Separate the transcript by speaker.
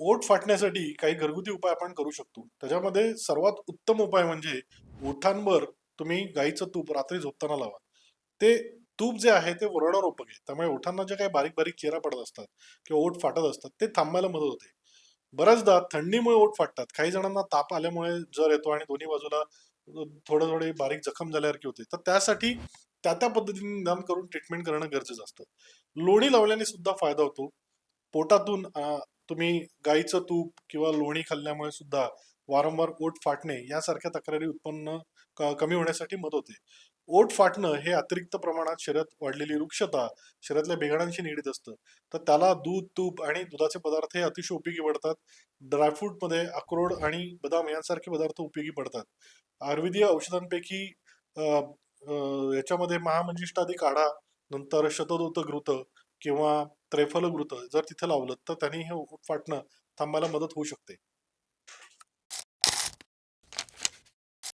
Speaker 1: ओठ फाटण्यासाठी काही घरगुती उपाय आपण करू शकतो. त्याच्यामध्ये सर्वात उत्तम उपाय म्हणजे ओठांवर तुम्ही गाईचं तूप रात्री झोपताना लावा. ते तूप जे आहे ते वरडारोपक आहे त्यामुळे ओठांना जे काही बारीक बारीक चेहरा पडत असतात किंवा ओठ फाटत असतात ते थांबायला मदत होते. बऱ्याचदा थंडीमुळे ओठ फाटतात. काही जणांना ताप आल्यामुळे जर येतो आणि दोन्ही बाजूला थोडे थोडे बारीक जखम झाल्यासारखी होते तर त्यासाठी त्या त्या पद्धतीने निदान करून ट्रीटमेंट करणं गरजेचं असतं. लोणी लावल्याने सुद्धा फायदा होतो. पोटातून तुम्ही गाईचं तूप किंवा लोणी खाल्ल्यामुळे सुद्धा वारंवार ओट फाटणे यासारख्या तक्रारी उत्पन्न कमी होण्यासाठी मदत होते. ओट फाटणं हे अतिरिक्त प्रमाणात शरीरात वाढलेली वृक्षता शरीरातल्या बिघाडांशी निगडीत असतं. तर त्याला दूध तूप आणि दुधाचे पदार्थ हे अतिशय उपयोगी पडतात. ड्रायफ्रूटमध्ये अक्रोड आणि बदाम यांसारखे पदार्थ उपयोगी पडतात. आयुर्वेदीय औषधांपैकी अं, याच्यामध्ये महामंजिष्ठादी काढा नंतर शतदूत घृत किंवा त्रेफल जर तिथं लावलं तर त्यांनी हे ओठ फाटणं थांबायला मदत होऊ शकते.